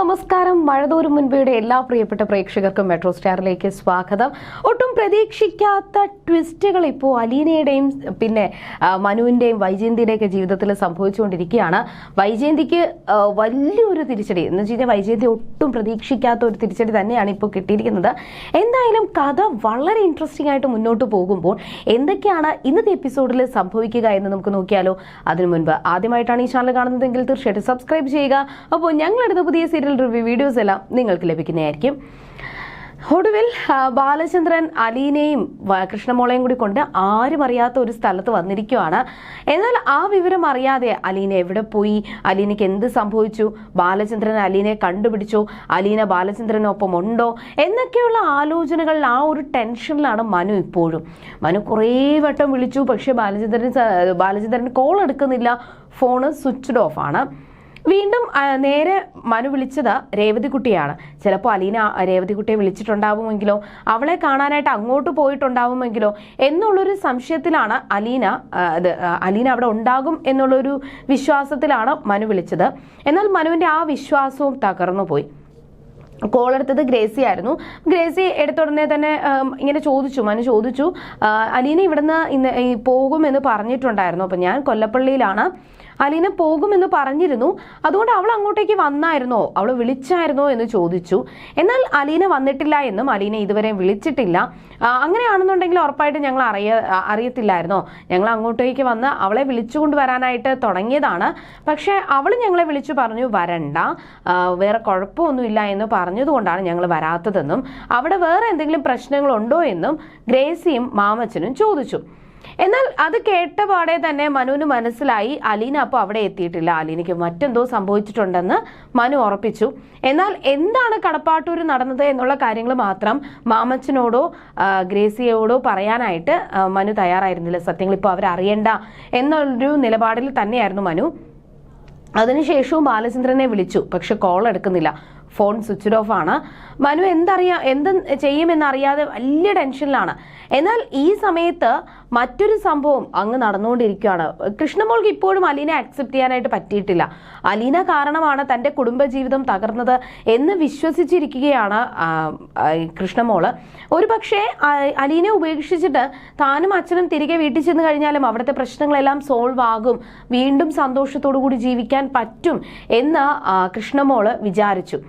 നമസ്കാരം. മഴതോരും മുൻപയുടെ എല്ലാ പ്രിയപ്പെട്ട പ്രേക്ഷകർക്കും മെട്രോ സ്റ്റാറിലേക്ക് സ്വാഗതം. ഒട്ടും പ്രതീക്ഷിക്കാത്ത ട്വിസ്റ്റുകൾ ഇപ്പോൾ അലീനയുടെയും പിന്നെ മനുവിന്റെയും വൈജയന്തിയുടെയൊക്കെ ജീവിതത്തിൽ സംഭവിച്ചുകൊണ്ടിരിക്കുകയാണ്. വൈജയന്തിക്ക് വലിയൊരു തിരിച്ചടി. എന്ന് വെച്ച് വൈജയന്തി ഒട്ടും പ്രതീക്ഷിക്കാത്ത ഒരു തിരിച്ചടി തന്നെയാണ് ഇപ്പോൾ കിട്ടിയിരിക്കുന്നത്. എന്തായാലും കഥ വളരെ ഇൻട്രസ്റ്റിംഗ് ആയിട്ട് മുന്നോട്ട് പോകുമ്പോൾ എന്തൊക്കെയാണ് ഇന്നത്തെ എപ്പിസോഡിൽ സംഭവിക്കുക എന്ന് നമുക്ക് നോക്കിയാലോ. അതിനു മുൻപ് ആദ്യമായിട്ടാണ് ഈ ചാനൽ കാണുന്നതെങ്കിൽ തീർച്ചയായിട്ടും സബ്സ്ക്രൈബ് ചെയ്യുക. അപ്പോൾ ഞങ്ങളെടുത്ത പുതിയ സീരിയൽ റിവ്യൂ വീഡിയോസ് എല്ലാം നിങ്ങൾക്ക് ലഭിക്കുന്നതായിരിക്കും. ഒടുവിൽ ബാലചന്ദ്രൻ അലീനയും കൃഷ്ണമോളയും കൂടി കൊണ്ട് ആരും അറിയാത്ത ഒരു സ്ഥലത്ത് വന്നിരിക്കുവാണ്. എന്നാൽ ആ വിവരം അറിയാതെ അലീന എവിടെ പോയി? അലീനയ്ക്ക് എന്ത് സംഭവിച്ചു? ബാലചന്ദ്രൻ അലീനയെ കണ്ടുപിടിച്ചോ. അലീന ബാലചന്ദ്രനൊപ്പം ഉണ്ടോ? എന്നൊക്കെയുള്ള ആലോചനകളിൽ ആ ഒരു ടെൻഷനിലാണ് മനു ഇപ്പോഴും. മനു കുറേ വട്ടം വിളിച്ചു പക്ഷേ ബാലചന്ദ്രൻ ബാലചന്ദ്രൻ കോൾ എടുക്കുന്നില്ല. ഫോണ് സ്വിച്ച്ഡ് ഓഫ് ആണ്. വീണ്ടും നേരെ മനു വിളിച്ചത് രേവതിക്കുട്ടിയാണ് ചിലപ്പോൾ അലീന രേവതിക്കുട്ടിയെ വിളിച്ചിട്ടുണ്ടാവുമെങ്കിലോ അവളെ കാണാനായിട്ട് അങ്ങോട്ട് പോയിട്ടുണ്ടാവുമെങ്കിലോ എന്നുള്ളൊരു സംശയത്തിലാണ് അലീന അലീന അവിടെ ഉണ്ടാകും എന്നുള്ളൊരു വിശ്വാസത്തിലാണ് മനു വിളിച്ചത്. എന്നാൽ മനുവിന്റെ ആ വിശ്വാസവും തകർന്നു പോയി കോൾ എടുത്തത് ഗ്രേസി ആയിരുന്നു. ഗ്രേസി എടുത്ത ഉടനെ തന്നെ ഇങ്ങനെ ചോദിച്ചു മനു ചോദിച്ചു അലീന ഇവിടുന്ന് ഇന്ന് പോകുമെന്ന് പറഞ്ഞിട്ടുണ്ടായിരുന്നു. അപ്പം ഞാൻ കൊല്ലപ്പള്ളിയിലാണ്. അലീന പോകുമെന്ന് പറഞ്ഞിരുന്നു. അതുകൊണ്ട് അവൾ അങ്ങോട്ടേക്ക് വന്നായിരുന്നോ? അവൾ വിളിച്ചായിരുന്നോ എന്ന് ചോദിച്ചു. എന്നാൽ അലീന വന്നിട്ടില്ല എന്നും അലീന ഇതുവരെ വിളിച്ചിട്ടില്ല. അങ്ങനെയാണെന്നുണ്ടെങ്കിൽ ഉറപ്പായിട്ട് ഞങ്ങൾ അറിയ അറിയത്തില്ലായിരുന്നോ? ഞങ്ങൾ അങ്ങോട്ടേക്ക് വന്ന് അവളെ വിളിച്ചുകൊണ്ട് വരാനായിട്ട് തുടങ്ങിയതാണ്. പക്ഷേ അവൾ ഞങ്ങളെ വിളിച്ചു പറഞ്ഞു വരണ്ട. വേറെ കുഴപ്പമൊന്നുമില്ല എന്ന് പറഞ്ഞതുകൊണ്ടാണ് ഞങ്ങൾ വരാത്തതെന്നും അവിടെ വേറെ എന്തെങ്കിലും പ്രശ്നങ്ങളുണ്ടോ എന്നും ഗ്രേസിയും മാമച്ചനും ചോദിച്ചു. എന്നാൽ അത് കേട്ട പാടെ തന്നെ മനുവിന് മനസ്സിലായി അലീന അപ്പോൾ അവിടെ എത്തിയിട്ടില്ല. അലീനയ്ക്ക് മറ്റെന്തോ സംഭവിച്ചിട്ടുണ്ടെന്ന് മനു ഉറപ്പിച്ചു. എന്നാൽ എന്താണ് കടപ്പാട്ടൂർ നടന്നത് എന്നുള്ള കാര്യങ്ങൾ മാത്രം മാമച്ചനോടോ ഗ്രേസിയോടോ പറയാനായിട്ട് മനു തയ്യാറായിരുന്നില്ല. സത്യങ്ങൾ ഇപ്പോൾ അവരറിയണ്ട എന്നൊരു നിലപാടിൽ തന്നെയായിരുന്നു മനു. അതിനുശേഷവും ബാലചന്ദ്രനെ വിളിച്ചു. പക്ഷെ കോൾ എടുക്കുന്നില്ല. ഫോൺ സ്വിച്ച് ഓഫ് ആണ്. മനു എന്തറിയാ എന്ത് ചെയ്യുമെന്നറിയാതെ വലിയ ടെൻഷനിലാണ്. എന്നാൽ ഈ സമയത്ത് മറ്റൊരു സംഭവം അങ്ങ് നടന്നുകൊണ്ടിരിക്കുകയാണ്. കൃഷ്ണമോൾക്ക് ഇപ്പോഴും അലീനെ അക്സെപ്റ്റ് ചെയ്യാനായിട്ട് പറ്റിയിട്ടില്ല. അലീന കാരണമാണ് തന്റെ കുടുംബജീവിതം തകർന്നത് എന്ന് വിശ്വസിച്ചിരിക്കുകയാണ് കൃഷ്ണമോൾ. ഒരു പക്ഷേ അലീനെ ഉപേക്ഷിച്ചിട്ട് താനും അച്ഛനും തിരികെ വീട്ടിൽ ചെന്ന് കഴിഞ്ഞാലും അവിടുത്തെ പ്രശ്നങ്ങളെല്ലാം സോൾവ് ആകും. വീണ്ടും സന്തോഷത്തോടു കൂടി ജീവിക്കാൻ പറ്റും എന്ന് കൃഷ്ണമോൾ വിചാരിച്ചു.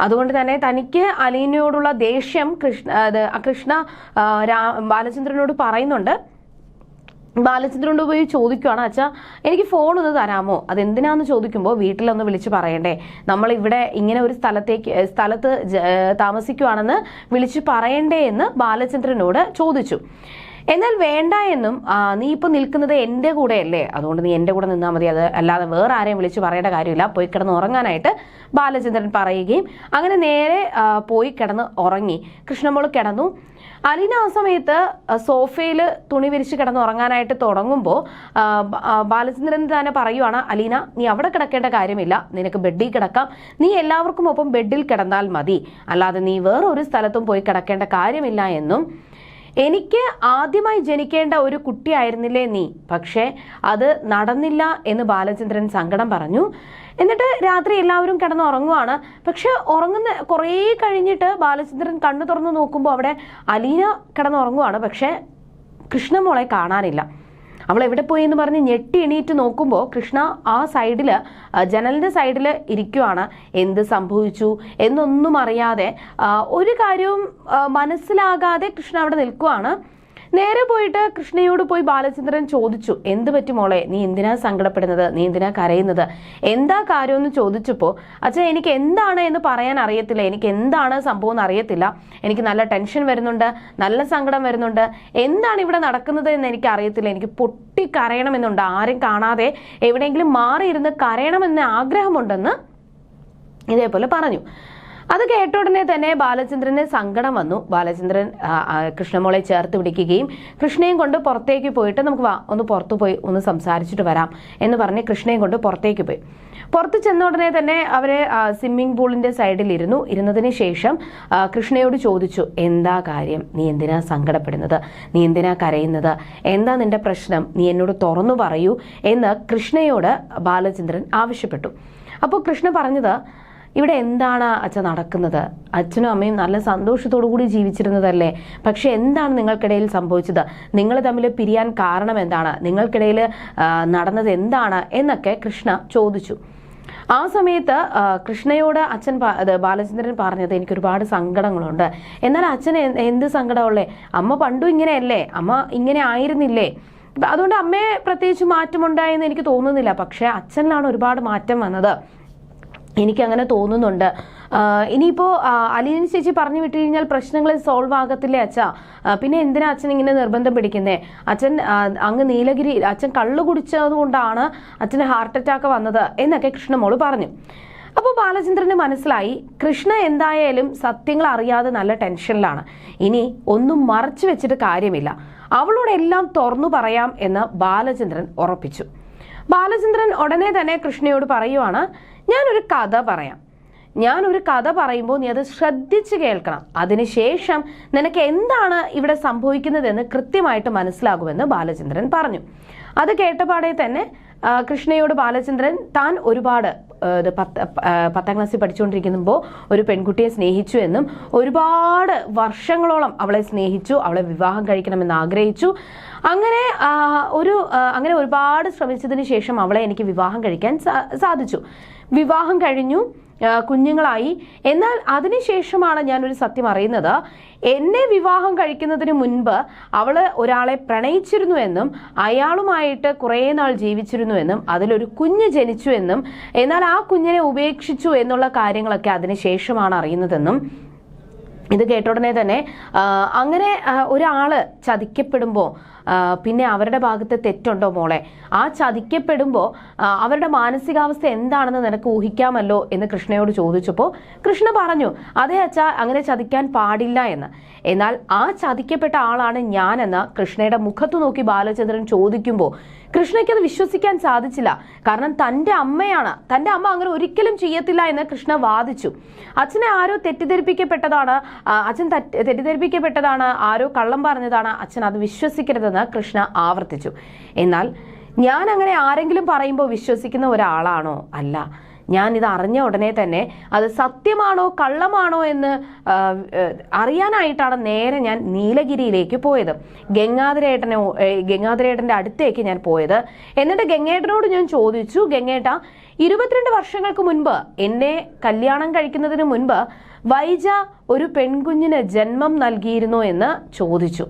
അതുകൊണ്ട് തന്നെ തനിക്ക് അലീനയോടുള്ള ദേഷ്യം കൃഷ്ണ കൃഷ്ണ രാ- ബാലചന്ദ്രനോട് പറയുന്നുണ്ട്. ബാലചന്ദ്രനോട് പോയി ചോദിക്കുവാണ് അച്ഛാ എനിക്ക് ഫോൺ ഒന്ന് തരാമോ? അതെന്തിനാന്ന് ചോദിക്കുമ്പോൾ വീട്ടിലൊന്ന് വിളിച്ച് പറയണ്ടേ? നമ്മൾ ഇവിടെ ഇങ്ങനെ ഒരു സ്ഥലത്തേക്ക് സ്ഥലത്ത് താമസിക്കുവാണെന്ന് വിളിച്ച് പറയണ്ടേ എന്ന് ബാലചന്ദ്രനോട് ചോദിച്ചു. എന്നാൽ വേണ്ട എന്നും നീ ഇപ്പൊ നിൽക്കുന്നത് എന്റെ കൂടെയല്ലേ? അതുകൊണ്ട് നീ എന്റെ കൂടെ നിന്നാൽ മതി. അത് അല്ലാതെ വേറെ ആരെയും വിളിച്ച് പറയേണ്ട കാര്യമില്ല. പോയി കിടന്ന് ഉറങ്ങാനായിട്ട് ബാലചന്ദ്രൻ പറയുകയും അങ്ങനെ നേരെ പോയി കിടന്ന് ഉറങ്ങി. കൃഷ്ണമോൾ കിടന്നു. അലീന ആ സമയത്ത് സോഫയിൽ തുണി വിരിച്ച് കിടന്ന് ഉറങ്ങാനായിട്ട് തുടങ്ങുമ്പോൾ ബാലചന്ദ്രൻ തന്നെ പറയുവാണ് അലീന നീ അവിടെ കിടക്കേണ്ട കാര്യമില്ല. നിനക്ക് ബെഡിൽ കിടക്കാം. നീ എല്ലാവർക്കും ഒപ്പം ബെഡിൽ കിടന്നാൽ മതി. അല്ലാതെ നീ വേറൊരു സ്ഥലത്തും പോയി കിടക്കേണ്ട കാര്യമില്ല എന്നും എനിക്ക് ആദ്യമായി ജനിക്കേണ്ട ഒരു കുട്ടിയായിരുന്നില്ലേ നീ? പക്ഷേ അത് നടന്നില്ല എന്ന് ബാലചന്ദ്രൻ സങ്കടം പറഞ്ഞു. എന്നിട്ട് രാത്രി എല്ലാവരും കിടന്ന് ഉറങ്ങുവാണ്. പക്ഷെ ഉറങ്ങുന്ന കുറേ കഴിഞ്ഞിട്ട് ബാലചന്ദ്രൻ കണ്ണു തുറന്ന് നോക്കുമ്പോൾ അവിടെ അലീന കിടന്നുറങ്ങുവാണ് പക്ഷെ കൃഷ്ണമോളെ കാണാനില്ല. അവൾ എവിടെ പോയി എന്ന് പറഞ്ഞ് ഞെട്ടി എണീറ്റ് നോക്കുമ്പോൾ കൃഷ്ണ ആ സൈഡിൽ ജനലിന്റെ സൈഡിൽ ഇരിക്കുവാണ്. എന്ത് സംഭവിച്ചു എന്നൊന്നും അറിയാതെ ഒരു കാര്യവും മനസ്സിലാകാതെ കൃഷ്ണ അവിടെ നിൽക്കുവാണ്. നേരെ പോയിട്ട് കൃഷ്ണയോട് പോയി ബാലചന്ദ്രൻ ചോദിച്ചു എന്ത് പറ്റി മോളെ? നീ എന്തിനാ സങ്കടപ്പെടുന്നത്? നീ എന്തിനാ കരയുന്നത്? എന്താ കാര്യമെന്ന് ചോദിച്ചപ്പോൾ അച്ഛൻ എനിക്ക് എന്താണ് എന്ന് പറയാൻ അറിയത്തില്ല. എനിക്ക് എന്താണ് സംഭവം എന്ന് അറിയത്തില്ല. എനിക്ക് നല്ല ടെൻഷൻ വരുന്നുണ്ട് നല്ല സങ്കടം വരുന്നുണ്ട്. എന്താണ് ഇവിടെ നടക്കുന്നത് എന്ന് എനിക്ക് അറിയത്തില്ല. എനിക്ക് പൊട്ടി കരയണമെന്നുണ്ട് ആരും കാണാതെ എവിടെയെങ്കിലും മാറിയിരുന്ന് കരയണമെന്ന് ആഗ്രഹമുണ്ടെന്ന് ഇതേപോലെ പറഞ്ഞു. അത് കേട്ട ഉടനെ തന്നെ ബാലചന്ദ്രന് സങ്കടം വന്നു. ബാലചന്ദ്രൻ കൃഷ്ണമോളെ ചേർത്ത് പിടിക്കുകയും കൃഷ്ണയും കൊണ്ട് പുറത്തേക്ക് പോയിട്ട് നമുക്ക് വാ ഒന്ന് പുറത്തു പോയി ഒന്ന് സംസാരിച്ചിട്ട് വരാം എന്ന് പറഞ്ഞ് കൃഷ്ണയും കൊണ്ട് പുറത്തേക്ക് പോയി. പുറത്ത് ചെന്ന ഉടനെ തന്നെ അവരെ സ്വിമ്മിംഗ് പൂളിന്റെ സൈഡിൽ ഇരുന്നു. ഇരുന്നതിന് ശേഷം കൃഷ്ണയോട് ചോദിച്ചു എന്താ കാര്യം? നീ എന്തിനാ സങ്കടപ്പെടുന്നത്? നീ എന്തിനാ കരയുന്നത്? എന്താ നിന്റെ പ്രശ്നം? നീ എന്നോട് തുറന്നു പറയൂ എന്ന് കൃഷ്ണയോട് ബാലചന്ദ്രൻ ആവശ്യപ്പെട്ടു. അപ്പോൾ കൃഷ്ണ പറഞ്ഞത് ഇവിടെ എന്താണ് അച്ഛൻ നടക്കുന്നത്? അച്ഛനും അമ്മയും നല്ല സന്തോഷത്തോടു കൂടി ജീവിച്ചിരുന്നതല്ലേ? പക്ഷെ എന്താണ് നിങ്ങൾക്കിടയിൽ സംഭവിച്ചത്? നിങ്ങൾ തമ്മിൽ പിരിയാൻ കാരണം എന്താണ്? നിങ്ങൾക്കിടയിൽ നടന്നത് എന്താണ്? എന്നൊക്കെ കൃഷ്ണ ചോദിച്ചു. ആ സമയത്ത് കൃഷ്ണയോട് അച്ഛൻ ബാലചന്ദ്രൻ പറഞ്ഞത് എനിക്ക് ഒരുപാട് സങ്കടങ്ങളുണ്ട്. എന്നാൽ അച്ഛൻ എന്ത് സങ്കടമുള്ളേ? അമ്മ പണ്ടും ഇങ്ങനെയല്ലേ? അമ്മ ഇങ്ങനെ ആയിരുന്നില്ലേ? അതുകൊണ്ട് അമ്മയെ പ്രത്യേകിച്ച് മാറ്റമുണ്ടായെന്ന് എനിക്ക് തോന്നുന്നില്ല. പക്ഷേ അച്ഛനിലാണ് ഒരുപാട് മാറ്റം വന്നത്. എനിക്കങ്ങനെ തോന്നുന്നുണ്ട്. ഇനിയിപ്പോൾ അലീന ചേച്ചി പറഞ്ഞു വിട്ടു കഴിഞ്ഞാൽ പ്രശ്നങ്ങൾ സോൾവ് ആകത്തില്ലേ അച്ഛാ? പിന്നെ എന്തിനാ അച്ഛൻ ഇങ്ങനെ നിർബന്ധം പിടിക്കുന്നേ? അച്ഛൻ അങ്ങ് നീലഗിരി അച്ഛൻ കള്ള് കുടിച്ചത് കൊണ്ടാണ് അച്ഛന് ഹാർട്ട് അറ്റാക്ക് വന്നത് എന്നൊക്കെ കൃഷ്ണമോൾ പറഞ്ഞു. അപ്പോൾ ബാലചന്ദ്രന് മനസ്സിലായി കൃഷ്ണ എന്തായാലും സത്യങ്ങൾ അറിയാതെ നല്ല ടെൻഷനിലാണ്. ഇനി ഒന്നും മറച്ചു വെച്ചിട്ട് കാര്യമില്ല. അവളോട് എല്ലാം തുറന്നു പറയാം എന്ന് ബാലചന്ദ്രൻ ഉറപ്പിച്ചു. ബാലചന്ദ്രൻ ഉടനെ തന്നെ കൃഷ്ണയോട് പറയുവാണ് ഞാനൊരു കഥ പറയാം. ഞാനൊരു കഥ പറയുമ്പോൾ നീ അത് ശ്രദ്ധിച്ച് കേൾക്കണം. അതിനുശേഷം നിനക്ക് എന്താണ് ഇവിടെ സംഭവിക്കുന്നതെന്ന് കൃത്യമായിട്ട് മനസ്സിലാകുമെന്ന് ബാലചന്ദ്രൻ പറഞ്ഞു. അത് കേട്ടപാടെ തന്നെ കൃഷ്ണയോട് ബാലചന്ദ്രൻ താൻ ഒരുപാട് ഇത് പത്ത് പത്താം ക്ലാസ്സിൽ പഠിച്ചുകൊണ്ടിരിക്കുമ്പോൾ ഒരു പെൺകുട്ടിയെ സ്നേഹിച്ചു എന്നും ഒരുപാട് വർഷങ്ങളോളം അവളെ സ്നേഹിച്ചു അവളെ വിവാഹം കഴിക്കണമെന്ന് ആഗ്രഹിച്ചു. അങ്ങനെ ഒരു അങ്ങനെ ഒരുപാട് ശ്രമിച്ചതിന് ശേഷം അവളെ എനിക്ക് വിവാഹം കഴിക്കാൻ സാധിച്ചു. വിവാഹം കഴിഞ്ഞു. കുഞ്ഞുങ്ങളായി. എന്നാൽ അതിനുശേഷമാണ് ഞാനൊരു സത്യം അറിയുന്നത്. എന്നെ വിവാഹം കഴിക്കുന്നതിന് മുൻപ് അവൾ ഒരാളെ പ്രണയിച്ചിരുന്നു എന്നും അയാളുമായിട്ട് കുറേ നാൾ ജീവിച്ചിരുന്നു എന്നും അതിലൊരു കുഞ്ഞ് ജനിച്ചു എന്നും എന്നാൽ ആ കുഞ്ഞിനെ ഉപേക്ഷിച്ചു എന്നുള്ള കാര്യങ്ങളൊക്കെ അതിനുശേഷമാണ് അറിയുന്നതെന്നും ഇത് കേട്ട ഉടനെ തന്നെ അങ്ങനെ ഒരാൾ ചതിക്കപ്പെടുമ്പോൾ പിന്നെ അവരുടെ ഭാഗത്ത് തെറ്റുണ്ടോ മോളെ? ആ ചതിക്കപ്പെടുമ്പോൾ അവരുടെ മാനസികാവസ്ഥ എന്താണെന്ന് നിനക്ക് ഊഹിക്കാമല്ലോ എന്ന് കൃഷ്ണയോട് ചോദിച്ചപ്പോൾ കൃഷ്ണ പറഞ്ഞു അതേ അച്ഛാ അങ്ങനെ ചതിക്കാൻ പാടില്ല എന്ന്. എന്നാൽ ആ ചതിക്കപ്പെട്ട ആളാണ് ഞാനെന്ന് കൃഷ്ണയുടെ മുഖത്ത് നോക്കി ബാലചന്ദ്രൻ ചോദിക്കുമ്പോൾ കൃഷ്ണയ്ക്ക് അത് വിശ്വസിക്കാൻ സാധിച്ചില്ല. കാരണം തന്റെ അമ്മയാണ്. തന്റെ അമ്മ അങ്ങനെ ഒരിക്കലും ചെയ്യത്തില്ല എന്ന് കൃഷ്ണ വാദിച്ചു. അച്ഛനെ ആരോ തെറ്റിദ്ധരിപ്പിക്കപ്പെട്ടതാണ് അച്ഛൻ തെറ്റിദ്ധരിപ്പിക്കപ്പെട്ടതാണ് ആരോ കള്ളം പറഞ്ഞതാണ് അച്ഛൻ അത് വിശ്വസിക്കരുതെന്ന് കൃഷ്ണ ആവർത്തിച്ചു. എന്നാൽ ഞാൻ അങ്ങനെ ആരെങ്കിലും പറയുമ്പോൾ വിശ്വസിക്കുന്ന ഒരാളാണോ? അല്ല. ഞാൻ ഇത് അറിഞ്ഞ ഉടനെ തന്നെ അത് സത്യമാണോ കള്ളമാണോ എന്ന് അറിയാനായിട്ടാണ് നേരെ ഞാൻ നീലഗിരിയിലേക്ക് പോയത്. ഗംഗാധരേട്ടനെ ഗംഗാധരേട്ടന്റെ അടുത്തേക്ക് ഞാൻ പോയത്. എന്നിട്ട് ഗംഗേട്ടനോട് ഞാൻ ചോദിച്ചു ഗംഗേട്ട ഇരുപത്തിരണ്ട് വർഷങ്ങൾക്ക് മുൻപ് എന്നെ കല്യാണം കഴിക്കുന്നതിന് മുൻപ് വൈജ ഒരു പെൺകുഞ്ഞിന് ജന്മം നൽകിയിരുന്നു? എന്ന് ചോദിച്ചു.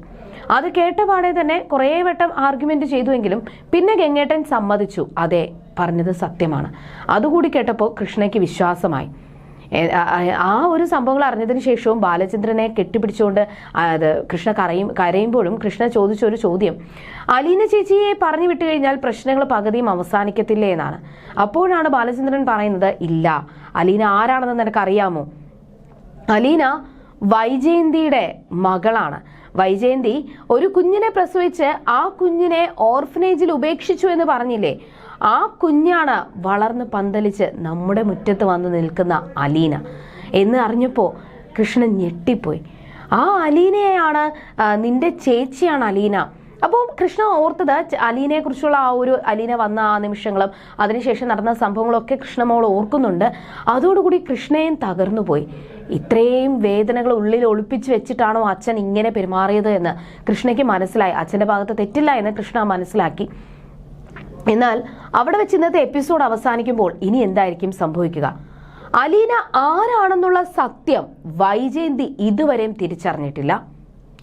അത് കേട്ടപാടെ തന്നെ കുറേ വട്ടം ആർഗ്യുമെന്റ് ചെയ്തുവെങ്കിലും പിന്നെ ഗംഗേട്ടൻ സമ്മതിച്ചു. അതെ പറഞ്ഞത് സത്യമാണ്. അതുകൂടി കേട്ടപ്പോൾ കൃഷ്ണയ്ക്ക് വിശ്വാസമായി. ആ- ഒരു സംഭവങ്ങൾ അറിഞ്ഞതിന് ശേഷവും ബാലചന്ദ്രനെ കെട്ടിപ്പിടിച്ചുകൊണ്ട് അത് കൃഷ്ണ കരയും കരയുമ്പോഴും കൃഷ്ണ ചോദിച്ച ഒരു ചോദ്യം. അലീന ചേച്ചിയെ പറഞ്ഞു വിട്ടു കഴിഞ്ഞാൽ പ്രശ്നങ്ങൾ പകുതിയും അവസാനിക്കത്തില്ലേ എന്നാണ്. അപ്പോഴാണ് ബാലചന്ദ്രൻ പറയുന്നത് ഇല്ല. അലീന ആരാണെന്ന് നിനക്കറിയാമോ? അലീന വൈജയന്തിയുടെ മകളാണ്. വൈജയന്തി ഒരു കുഞ്ഞിനെ പ്രസവിച്ച് ആ കുഞ്ഞിനെ ഓർഫനേജിൽ ഉപേക്ഷിച്ചു എന്ന് പറഞ്ഞില്ലേ? ആ കുഞ്ഞാണ് വളർന്ന് പന്തലിച്ച് നമ്മുടെ മുറ്റത്ത് വന്ന് നിൽക്കുന്ന അലീന. എന്ന് അറിഞ്ഞപ്പോൾ കൃഷ്ണൻ ഞെട്ടിപ്പോയി. ആ അലീനയാണ് നിന്റെ ചേച്ചിയാണ് അലീന. അപ്പോൾ കൃഷ്ണ ഓർത്തത് അലീനെ കുറിച്ചുള്ള ആ ഒരു അലീന വന്ന ആ നിമിഷങ്ങളും അതിനുശേഷം നടന്ന സംഭവങ്ങളൊക്കെ കൃഷ്ണമോൾ ഓർക്കുന്നുണ്ട്. അതോടുകൂടി കൃഷ്ണയും തകർന്നുപോയി ഇത്രയും വേദനകൾ ഉള്ളിൽ ഒളിപ്പിച്ച് വെച്ചിട്ടാണോ അച്ഛൻ ഇങ്ങനെ പെരുമാറിയത് എന്ന് കൃഷ്ണയ്ക്ക് മനസ്സിലായി. അച്ഛന്റെ ഭാഗത്ത് തെറ്റില്ല എന്ന് കൃഷ്ണ മനസ്സിലാക്കി. എന്നാൽ അവിടെ വെച്ച് ഇന്നത്തെ എപ്പിസോഡ് അവസാനിക്കുമ്പോൾ ഇനി എന്തായിരിക്കും സംഭവിക്കുക? അലീന ആരാണെന്നുള്ള സത്യം വൈജയന്തി ഇതുവരെയും തിരിച്ചറിഞ്ഞിട്ടില്ല.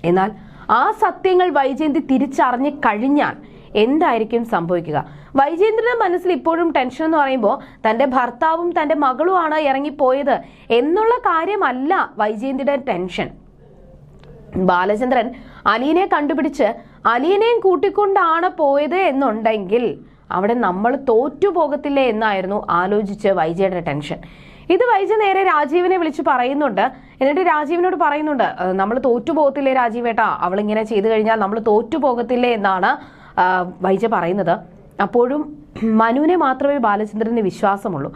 എന്നാൽ ആ സത്യങ്ങൾ വൈജയന്തി തിരിച്ചറിഞ്ഞ് കഴിഞ്ഞാൽ എന്തായിരിക്കും സംഭവിക്കുക? വൈജേന്ദ്രന്റെ മനസ്സിൽ ഇപ്പോഴും ടെൻഷൻ എന്ന് പറയുമ്പോൾ തന്റെ ഭർത്താവും തന്റെ മകളുമാണ് ഇറങ്ങിപ്പോയത് എന്നുള്ള കാര്യമല്ല വൈജയന്തിയുടെ ടെൻഷൻ ബാലചന്ദ്രൻ അലീനെ കണ്ടുപിടിച്ച് അലീനെയും കൂട്ടിക്കൊണ്ടാണ് പോയത് എന്നുണ്ടെങ്കിൽ അവിടെ നമ്മൾ തോറ്റുപോകത്തില്ലേ എന്നായിരുന്നു ആലോചിച്ച് വൈജയുടെ ടെൻഷൻ ഇത് വൈജ നേരെ രാജീവിനെ വിളിച്ച് പറയുന്നുണ്ട് എന്നിട്ട് രാജീവിനോട് പറയുന്നുണ്ട് നമ്മൾ തോറ്റു പോകത്തില്ലേ അവൾ ഇങ്ങനെ ചെയ്തു കഴിഞ്ഞാൽ നമ്മൾ തോറ്റു പോകത്തില്ലേ എന്നാണ് വൈജ പറയുന്നത്. അപ്പോഴും മനുവിനെ മാത്രമേ ബാലചന്ദ്രന് വിശ്വാസമുള്ളൂ.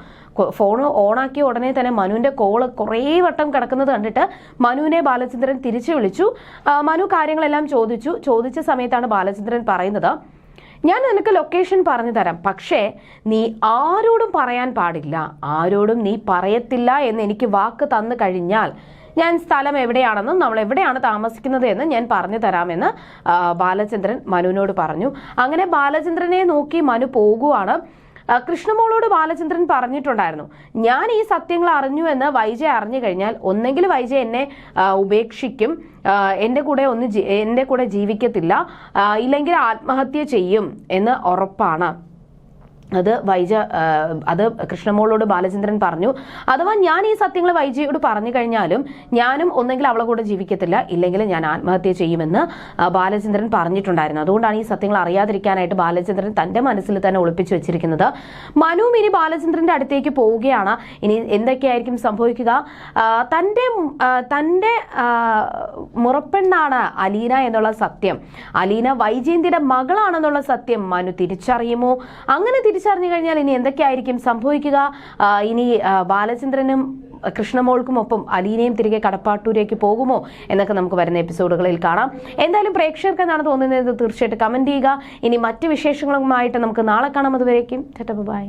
ഫോൺ ഓണാക്കിയ ഉടനെ തന്നെ മനുവിന്റെ കോൾ കുറേ വട്ടം കിടക്കുന്നത് കണ്ടിട്ട് മനുവിനെ ബാലചന്ദ്രൻ തിരിച്ചു വിളിച്ചു. മനു കാര്യങ്ങളെല്ലാം ചോദിച്ചു. ചോദിച്ച സമയത്താണ് ബാലചന്ദ്രൻ പറയുന്നത് ഞാൻ നിനക്ക് ലൊക്കേഷൻ പറഞ്ഞു തരാം. പക്ഷേ നീ ആരോടും പറയാൻ പാടില്ല. ആരോടും നീ പറയത്തില്ല എന്ന് എനിക്ക് വാക്ക് തന്നു കഴിഞ്ഞാൽ ഞാൻ സ്ഥലം എവിടെയാണെന്നും നമ്മൾ എവിടെയാണ് താമസിക്കുന്നത് എന്ന് ഞാൻ പറഞ്ഞു തരാമെന്ന് ബാലചന്ദ്രൻ മനുവിനോട് പറഞ്ഞു. അങ്ങനെ ബാലചന്ദ്രനെ നോക്കി മനു പോകുവാണ്. കൃഷ്ണമോളോട് ബാലചന്ദ്രൻ പറഞ്ഞിട്ടുണ്ടായിരുന്നു ഞാൻ ഈ സത്യങ്ങൾ അറിഞ്ഞു എന്ന് വൈജയ് അറിഞ്ഞു കഴിഞ്ഞാൽ ഒന്നെങ്കിൽ വൈജയ് എന്നെ ഉപേക്ഷിക്കും. എന്റെ കൂടെ ഒന്ന് എന്റെ കൂടെ ജീവിക്കത്തില്ല. ഇല്ലെങ്കിൽ ആത്മഹത്യ ചെയ്യും എന്ന് ഉറപ്പാണ്. അത് വൈജ അത് കൃഷ്ണമോളോട് ബാലചന്ദ്രൻ പറഞ്ഞു. അഥവാ ഞാൻ ഈ സത്യങ്ങൾ വൈജയോട് പറഞ്ഞു കഴിഞ്ഞാലും ഞാനും ഒന്നെങ്കിൽ അവളെ കൂടെ ജീവിക്കത്തില്ല ഇല്ലെങ്കിൽ ഞാൻ ആത്മഹത്യ ചെയ്യുമെന്ന് ബാലചന്ദ്രൻ പറഞ്ഞിട്ടുണ്ടായിരുന്നു. അതുകൊണ്ടാണ് ഈ സത്യങ്ങൾ അറിയാതിരിക്കാനായിട്ട് ബാലചന്ദ്രൻ തന്റെ മനസ്സിൽ തന്നെ ഒളിപ്പിച്ചു വെച്ചിരിക്കുന്നത്. മനുവും ഇനി ബാലചന്ദ്രന്റെ അടുത്തേക്ക് പോവുകയാണ്. ഇനി എന്തൊക്കെയായിരിക്കും സംഭവിക്കുക? തന്റെ ആ, മുറപ്പെണ്ണാണ് അലീന എന്നുള്ള സത്യം. അലീന വൈജയന്തിയുടെ മകളാണെന്നുള്ള സത്യം മനു തിരിച്ചറിയുമോ? അങ്ങനെ തിരിച്ചറിഞ്ഞു കഴിഞ്ഞാൽ ഇനി എന്തൊക്കെയായിരിക്കും സംഭവിക്കുക? ഇനി ബാലചന്ദ്രനും കൃഷ്ണമോൾക്കും ഒപ്പം അലീനയും തിരികെ കടപ്പാട്ടൂരേക്ക് പോകുമോ? എന്നൊക്കെ നമുക്ക് വരുന്ന എപ്പിസോഡുകളിൽ കാണാം. എന്തായാലും പ്രേക്ഷകർക്ക് എന്താണ് തോന്നുന്നത് തീർച്ചയായിട്ടും കമന്റ് ചെയ്യുക. ഇനി മറ്റ് വിശേഷങ്ങളുമായിട്ട് നമുക്ക് നാളെ കാണാം. അതുവരേക്കും. ബൈ.